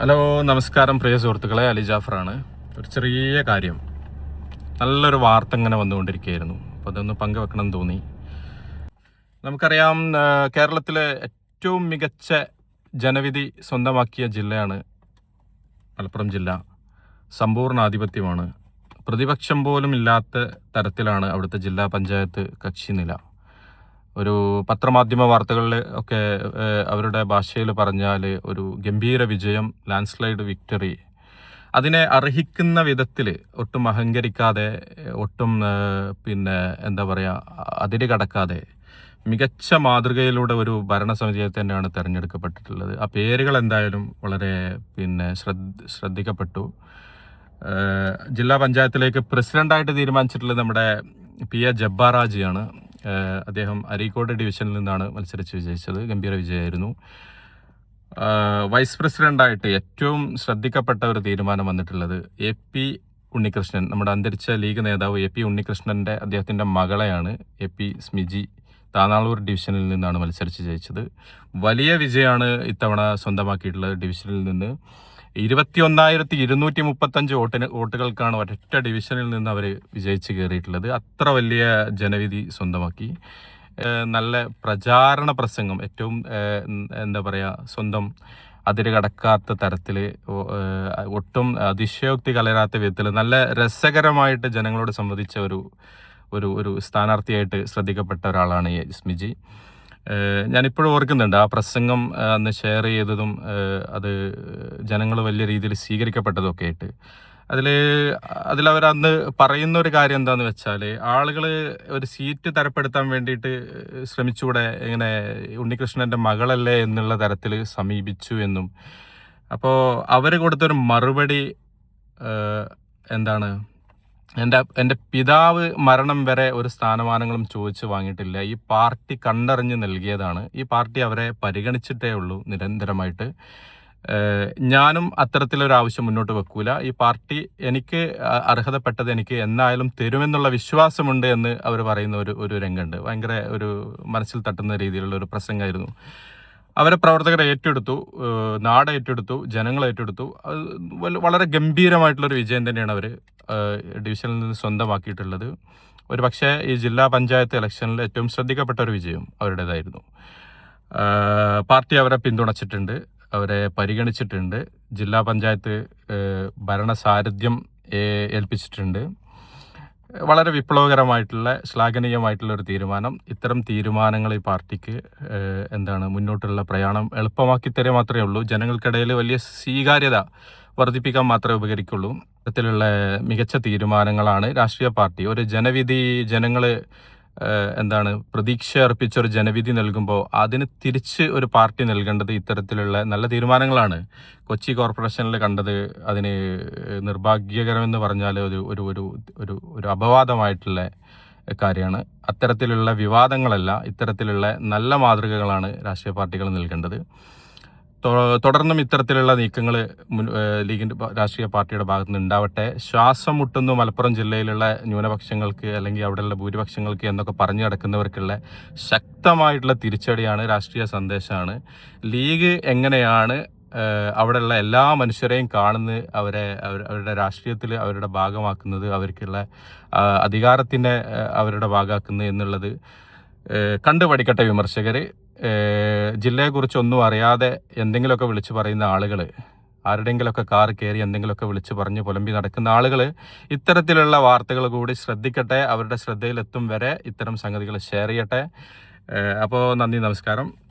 Hello നമസ്കാരം പ്രിയ സുഹൃത്തുക്കളെ. അലി ജാഫറാണ്. ഒരു ചെറിയ കാര്യം. നല്ലൊരു വാർത്ത ഇങ്ങനെ വന്നുകൊണ്ടിരിക്കുകയായിരുന്നു. അപ്പോൾ അതൊന്ന് പങ്കുവെക്കണം തോന്നി. നമുക്കറിയാം കേരളത്തിലെ ഏറ്റവും മികച്ച ജനവിധി സ്വന്തമാക്കിയ ജില്ലയാണ് മലപ്പുറം ജില്ല. സമ്പൂർണ ആധിപത്യമാണ് പ്രതിപക്ഷം പോലും ഇല്ലാത്ത തരത്തിലാണ് അവിടുത്തെ ജില്ലാ പഞ്ചായത്ത് കക്ഷി നില ഒരു പത്രമാധ്യമ വാർത്തകളിൽ ഒക്കെ അവരുടെ ഭാഷയിൽ പറഞ്ഞാൽ ഒരു ഗംഭീര വിജയം ലാൻഡ്സ്ലൈഡ് വിക്ടറി. അതിനെ അർഹിക്കുന്ന വിധത്തിൽ ഒട്ടും അഹങ്കരിക്കാതെ ഒട്ടും പിന്നെ എന്താ പറയുക അതിര് കടക്കാതെ മികച്ച മാതൃകയിലൂടെ ഒരു ഭരണസമിതിയെ തന്നെയാണ് തിരഞ്ഞെടുക്കപ്പെട്ടിട്ടുള്ളത്. ആ പേരുകൾ എന്തായാലും വളരെ പിന്നെ ശ്രദ്ധ ശ്രദ്ധിക്കപ്പെട്ടു. ജില്ലാ പഞ്ചായത്തിലേക്ക് പ്രസിഡന്റായിട്ട് തീരുമാനിച്ചിട്ടുള്ളത് നമ്മുടെ പി എ ജബ്ബാറാജിയാണ്. അദ്ദേഹം അരീക്കോട് ഡിവിഷനിൽ നിന്നാണ് മത്സരിച്ച് വിജയിച്ചത്. ഗംഭീര വിജയമായിരുന്നു. വൈസ് പ്രസിഡന്റായിട്ട് ഏറ്റവും ശ്രദ്ധിക്കപ്പെട്ട ഒരു തീരുമാനം വന്നിട്ടുള്ളത് എ പി ഉണ്ണികൃഷ്ണൻ നമ്മുടെ അന്തരിച്ച ലീഗ് നേതാവ് എ പി ഉണ്ണികൃഷ്ണന്റെ അദ്ദേഹത്തിന്റെ മകളെയാണ് എ പി സ്മിജി താനാളൂർ ഡിവിഷനിൽ നിന്നാണ് മത്സരിച്ച് ജയിച്ചത്. വലിയ വിജയമാണ് ഇത്തവണ സ്വന്തമാക്കിയിട്ടുള്ളത് ഡിവിഷനിൽ നിന്ന്. ഇരുപത്തിയൊന്നായിരത്തി ഇരുന്നൂറ്റി മുപ്പത്തഞ്ച് വോട്ടിന് വോട്ടുകൾക്കാണ് ഒരൊറ്റ ഡിവിഷനിൽ നിന്ന് അവർ വിജയിച്ച് കയറിയിട്ടുള്ളത് അത്ര വലിയ ജനവിധി സ്വന്തമാക്കി. നല്ല പ്രചാരണ പ്രസംഗം. ഏറ്റവും എന്താ പറയുക സ്വന്തം അതിര് കടക്കാത്ത തരത്തിൽ ഒട്ടും അതിശയോക്തി കലരാത്ത വിധത്തിൽ നല്ല രസകരമായിട്ട് ജനങ്ങളോട് സംവദിച്ച ഒരു ഒരു ഒരു സ്ഥാനാർത്ഥിയായിട്ട് ശ്രദ്ധിക്കപ്പെട്ട ഒരാളാണ് ഈ സ്മിജി. ഏഹ് ഞാനിപ്പോഴും ഓർക്കുന്നുണ്ട് ആ പ്രസംഗം അന്ന് ഷെയർ ചെയ്തതും അത് ജനങ്ങൾ വലിയ രീതിയിൽ സ്വീകരിക്കപ്പെട്ടതും ഒക്കെ ആയിട്ട് അതിൽ അതിലവരന്ന് പറയുന്ന ഒരു കാര്യം എന്താന്ന് വെച്ചാൽ ആളുകൾ ഒരു സീറ്റ് തരപ്പെടുത്താൻ വേണ്ടിയിട്ട് ശ്രമിച്ചുകൂടെ ഇങ്ങനെ ഉണ്ണികൃഷ്ണന്റെ മകളല്ലേ എന്നുള്ള തരത്തിൽ സമീപിച്ചു എന്നും. അപ്പോൾ അവർ കൊടുത്തൊരു മറുപടി എന്താണ്? എന്റെ എന്റെ പിതാവ് മരണം വരെ ഒരു സ്ഥാനമാനങ്ങളും ചോദിച്ചു വാങ്ങിയിട്ടില്ല. ഈ പാർട്ടി കണ്ടറിഞ്ഞ് നൽകിയതാണ്. ഈ പാർട്ടി അവരെ പരിഗണിച്ചിട്ടേ ഉള്ളൂ നിരന്തരമായിട്ട്. ഞാനും അത്തരത്തിലൊരു ആവശ്യം മുന്നോട്ട് വെക്കൂല. ഈ പാർട്ടി എനിക്ക് അർഹതപ്പെട്ടത് എനിക്ക് എന്നായാലും തരുമെന്നുള്ള വിശ്വാസമുണ്ട് എന്ന് അവർ പറയുന്ന ഒരു ഒരു രംഗമുണ്ട്. ഭയങ്കര ഒരു മനസ്സിൽ തട്ടുന്ന രീതിയിലുള്ള ഒരു പ്രസംഗമായിരുന്നു. അവരെ പ്രവർത്തകരെ ഏറ്റെടുത്തു. നാട് ഏറ്റെടുത്തു. ജനങ്ങൾ ഏറ്റെടുത്തു. വളരെ ഗംഭീരമായിട്ടുള്ളൊരു വിജയം തന്നെയാണ് അവർ ഡിവിഷനിൽ നിന്ന് സ്വന്തമാക്കിയിട്ടുള്ളത്. ഒരു പക്ഷേ ഈ ജില്ലാ പഞ്ചായത്ത് ഇലക്ഷനിൽ ഏറ്റവും ശ്രദ്ധിക്കപ്പെട്ട ഒരു വിജയം അവരുടേതായിരുന്നു. പാർട്ടി അവരെ പിന്തുണച്ചിട്ടുണ്ട് അവരെ പരിഗണിച്ചിട്ടുണ്ട്. ജില്ലാ പഞ്ചായത്ത് ഭരണസാരഥ്യം ഏൽപ്പിച്ചിട്ടുണ്ട്. വളരെ വിപ്ലവകരമായിട്ടുള്ള ശ്ലാഘനീയമായിട്ടുള്ള ഒരു തീരുമാനം. ഇത്തരം തീരുമാനങ്ങൾ ഈ പാർട്ടിക്ക് എന്താണ് മുന്നോട്ടുള്ള പ്രയാണം എളുപ്പമാക്കി തരിക മാത്രമേ ഉള്ളൂ. ജനങ്ങൾക്കിടയിൽ വലിയ സ്വീകാര്യത വർദ്ധിപ്പിക്കാൻ മാത്രമേ ഉപകരിക്കുള്ളൂ. ഇത്തരത്തിലുള്ള മികച്ച തീരുമാനങ്ങളാണ് രാഷ്ട്രീയ പാർട്ടി. ഒരു ജനവിധി ജനങ്ങൾ എന്താണ് പ്രതീക്ഷ അർപ്പിച്ച ഒരു ജനവിധി നൽകുമ്പോൾ അതിന് തിരിച്ച് ഒരു പാർട്ടി നൽകേണ്ടത് ഇത്തരത്തിലുള്ള നല്ല തീരുമാനങ്ങളാണ്. കൊച്ചി കോർപ്പറേഷനിൽ കണ്ടത് അതിന് നിർഭാഗ്യകരമെന്ന് പറഞ്ഞാൽ ഒരു ഒരു ഒരു ഒരു ഒരു അപവാദമായിട്ടുള്ള കാര്യമാണ്. അത്തരത്തിലുള്ള വിവാദങ്ങളല്ല ഇത്തരത്തിലുള്ള നല്ല മാതൃകകളാണ് രാഷ്ട്രീയ പാർട്ടികൾ നൽകേണ്ടത്. തുടർന്നും ഇത്തരത്തിലുള്ള നീക്കങ്ങൾ ലീഗിന്റെ രാഷ്ട്രീയ പാർട്ടിയുടെ ഭാഗത്ത് നിന്ന് ഉണ്ടാവട്ടെ. ശ്വാസം മുട്ടുന്നു മലപ്പുറം ജില്ലയിലുള്ള ന്യൂനപക്ഷങ്ങൾക്ക് അല്ലെങ്കിൽ അവിടെയുള്ള ഭൂരിപക്ഷങ്ങൾക്ക് എന്നൊക്കെ പറഞ്ഞു കിടക്കുന്നവർക്കുള്ള ശക്തമായിട്ടുള്ള തിരിച്ചടിയാണ് രാഷ്ട്രീയ സന്ദേശമാണ്. ലീഗ് എങ്ങനെയാണ് അവിടെയുള്ള എല്ലാ മനുഷ്യരെയും കാണുന്നത് അവരെ അവരുടെ രാഷ്ട്രീയത്തിൽ അവരുടെ ഭാഗമാക്കുന്നത് അവർക്കുള്ള അധികാരത്തിന്റെ അവരുടെ ഭാഗമാക്കുന്നത് എന്നുള്ളത് കണ്ടുപഠിക്കട്ടെ വിമർശകർ ജില്ലയെക്കുറിച്ച് ഒന്നും അറിയാതെ എന്തെങ്കിലുമൊക്കെ വിളിച്ചു പറയുന്ന ആളുകൾ ആരുടെയെങ്കിലുമൊക്കെ കാർ കയറി എന്തെങ്കിലുമൊക്കെ വിളിച്ച് പറഞ്ഞ് പുലമ്പി നടക്കുന്ന ആളുകൾ ഇത്തരത്തിലുള്ള വാർത്തകൾ കൂടി ശ്രദ്ധിക്കട്ടെ അവരുടെ ശ്രദ്ധയിലെത്തും വരെ ഇത്തരം സംഗതികൾ ഷെയർ ചെയ്യട്ടെ. അപ്പോൾ നന്ദി നമസ്കാരം.